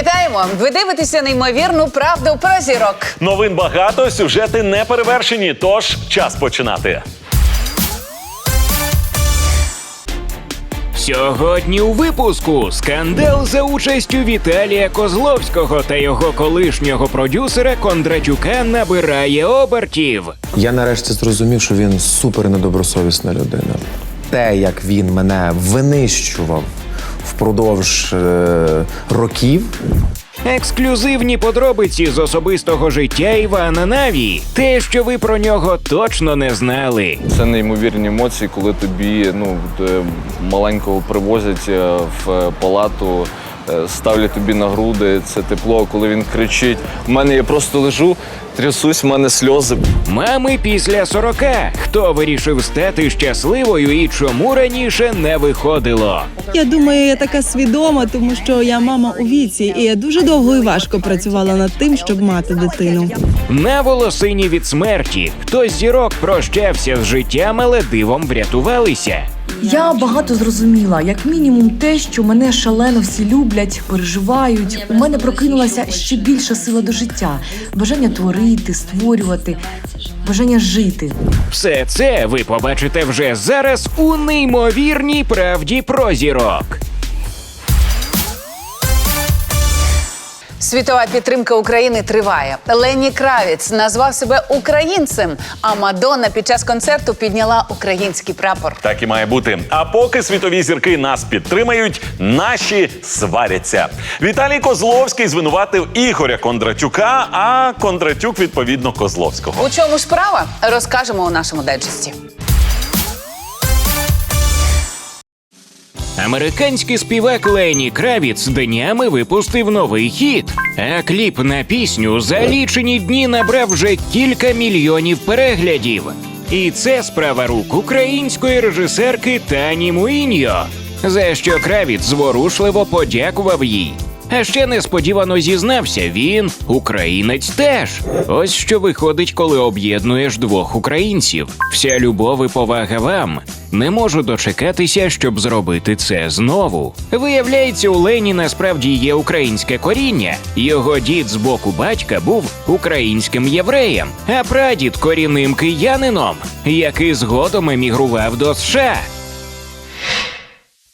Вітаємо! Ви дивитеся неймовірну правду про зірок. Новин багато, сюжети не перевершені. Тож час починати. Сьогодні у випуску скандал за участю Віталія Козловського та його колишнього продюсера Кондратюка набирає обертів. Я нарешті зрозумів, що він супер недобросовісна людина. Те, як він мене винищував впродовж е, років, Ексклюзивні подробиці з особистого життя Івана Наві. Те, що ви про нього точно не знали. Це неймовірні емоції, коли тобі ну е, маленького привозять е, в палату, ставлять тобі на груди. Це тепло, коли він кричить. У мене я просто лежу, трясусь, в мене сльози. Мами після 40. Хто вирішив стати щасливою і чому раніше не виходило? Я думаю, я така свідома, тому що я мама у віці, і я дуже довго і важко працювала над тим, щоб мати дитину. На волосині від смерті хтось зірок прощався з життям, але дивом врятувалися. Я багато зрозуміла, як мінімум, те, що мене шалено всі люблять, переживають. У мене прокинулася ще більша сила до життя, бажання творити, створювати, бажання жити. Все це ви побачите вже зараз у неймовірній правді про зірок. Світова підтримка України триває. Лені Кравіц назвав себе українцем, а Мадонна під час концерту підняла український прапор. Так і має бути. А поки світові зірки нас підтримають, наші сваряться. Віталій Козловський звинуватив Ігоря Кондратюка, а Кондратюк відповідно Козловського. У чому справа? Розкажемо у нашому дайджесті. Американський співак Лені Кравіц днями випустив новий хіт. А кліп на пісню за лічені дні набрав вже кілька мільйонів переглядів. І це справа рук української режисерки Тані Муіньо, за що Кравіц зворушливо подякував їй. А ще несподівано зізнався він, українець теж. Ось що виходить, коли об'єднуєш двох українців. Вся любов і повага вам. Не можу дочекатися, щоб зробити це знову. Виявляється, у Лені насправді є українське коріння. Його дід з боку батька був українським євреєм, а прадід корінним киянином, який згодом емігрував до США.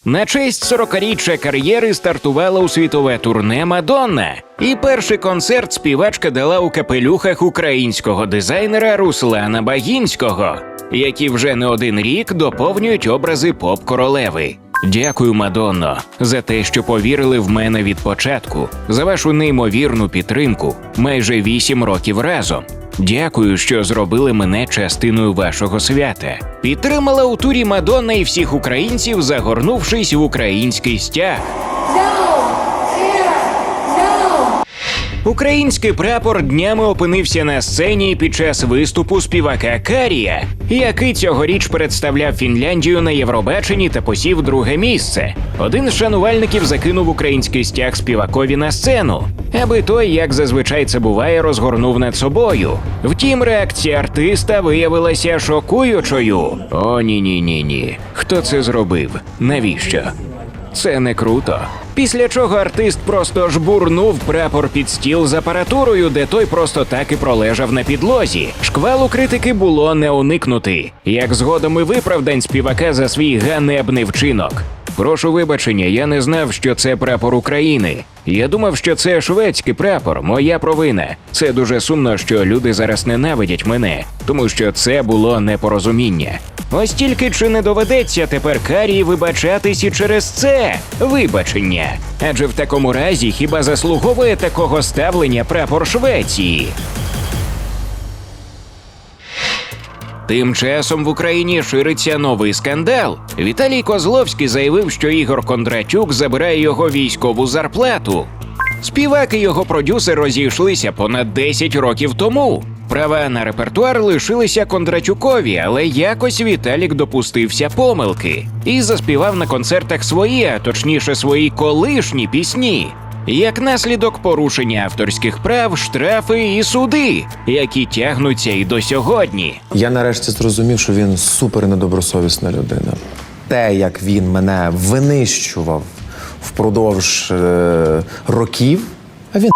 На честь 40-річчя кар'єри стартувала у світове турне Мадонна. І перший концерт співачка дала у капелюхах українського дизайнера Руслана Багінського, які вже не один рік доповнюють образи поп-королеви. Дякую, Мадонно, за те, що повірили в мене від початку, за вашу неймовірну підтримку, майже вісім років разом. Дякую, що зробили мене частиною вашого свята. Підтримала у турі Мадонна і всіх українців, загорнувшись в український стяг. Український прапор днями опинився на сцені під час виступу співака Карія, який цьогоріч представляв Фінляндію на Євробаченні та посів друге місце. Один з шанувальників закинув український стяг співакові на сцену, аби той, як зазвичай це буває, розгорнув над собою. Втім, реакція артиста виявилася шокуючою. О, ні, ні, ні, ні. Хто це зробив? Навіщо? Це не круто. Після чого артист просто жбурнув прапор під стіл з апаратурою, де той просто так і пролежав на підлозі. Шквалу критики було не уникнути, як згодом і виправдань співака за свій ганебний вчинок. Прошу вибачення, я не знав, що це прапор України. Я думав, що це шведський прапор, моя провина. Це дуже сумно, що люди зараз ненавидять мене, тому що це було непорозуміння. Ось тільки чи не доведеться тепер Карії вибачатись і через це вибачення? Адже в такому разі хіба заслуговує такого ставлення прапор Швеції? Тим часом в Україні шириться новий скандал. Віталій Козловський заявив, що Ігор Кондратюк забирає його військову зарплату. Співак і його продюсер розійшлися понад 10 років тому. Права на репертуар лишилися Кондратюкові, але якось Віталік допустився помилки і заспівав на концертах свої, а точніше свої колишні пісні. Як наслідок порушення авторських прав, штрафи і суди, які тягнуться і до сьогодні. Я нарешті зрозумів, що він супер недобросовісна людина. Те, як він мене винищував впродовж е років, а він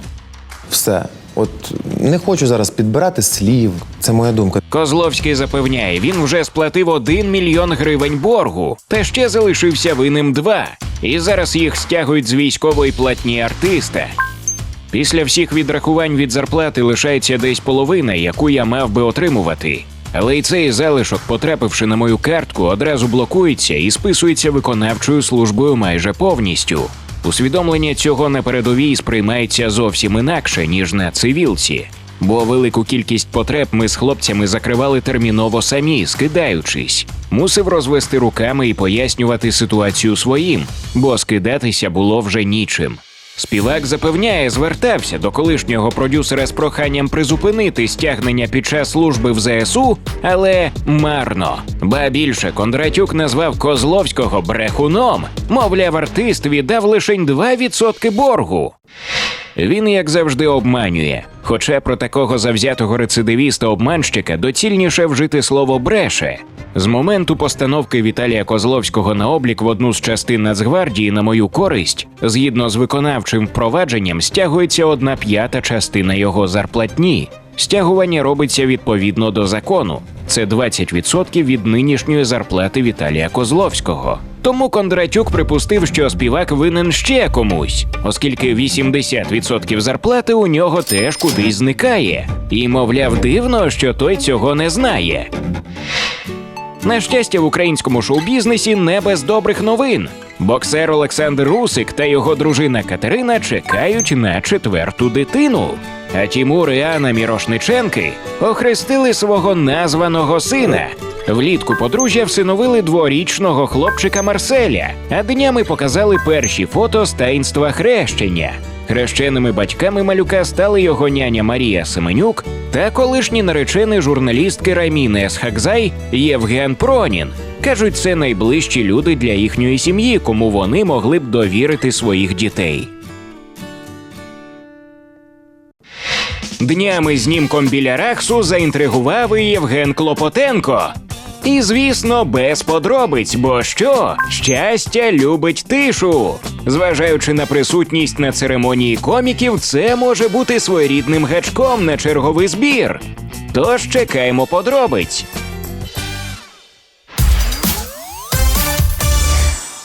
все. От не хочу зараз підбирати слів. Це моя думка. Козловський запевняє, він вже сплатив 1 мільйон гривень боргу, та ще залишився винним два. І зараз їх стягують з військової платні артиста. Після всіх відрахувань від зарплати лишається десь половина, яку я мав би отримувати. Але й цей залишок, потрапивши на мою картку, одразу блокується і списується виконавчою службою майже повністю. Усвідомлення цього на передовій сприймається зовсім інакше, ніж на цивілці. Бо велику кількість потреб ми з хлопцями закривали терміново самі, скидаючись. Мусив розвести руками і пояснювати ситуацію своїм, бо скидатися було вже нічим. Співак запевняє, звертався до колишнього продюсера з проханням призупинити стягнення під час служби в ЗСУ, але марно. Ба більше Кондратюк назвав Козловського брехуном. Мовляв, артист віддав лише 2% боргу. Він, як завжди, обманює. Хоча про такого завзятого рецидивіста-обманщика доцільніше вжити слово бреше. З моменту постановки Віталія Козловського на облік в одну з частин Нацгвардії на мою користь, згідно з виконавчим впровадженням, стягується одна п'ята частина його зарплатні. Стягування робиться відповідно до закону. Це 20% від нинішньої зарплати Віталія Козловського. Тому Кондратюк припустив, що співак винен ще комусь, оскільки 80% зарплати у нього теж кудись зникає. І, мовляв, дивно, що той цього не знає. На щастя, в українському шоу-бізнесі не без добрих новин. Боксер Олександр Русик та його дружина Катерина чекають на четверту дитину. А Тімур і Анна Мірошниченки охрестили свого названого сина. Влітку подружжя всиновили дворічного хлопчика Марселя, а днями показали перші фото з таїнства хрещення. Хрещеними батьками малюка стали його няня Марія Семенюк та колишній наречений журналістки Раміни Есхакзай Євген Пронін. Кажуть, це найближчі люди для їхньої сім'ї, кому вони могли б довірити своїх дітей. Днями знімком біля Рахсу заінтригував і Євген Клопотенко. І, звісно, без подробиць, бо що? Щастя любить тишу. Зважаючи на присутність на церемонії коміків, це може бути своєрідним гачком на черговий збір. Тож чекаємо подробиць.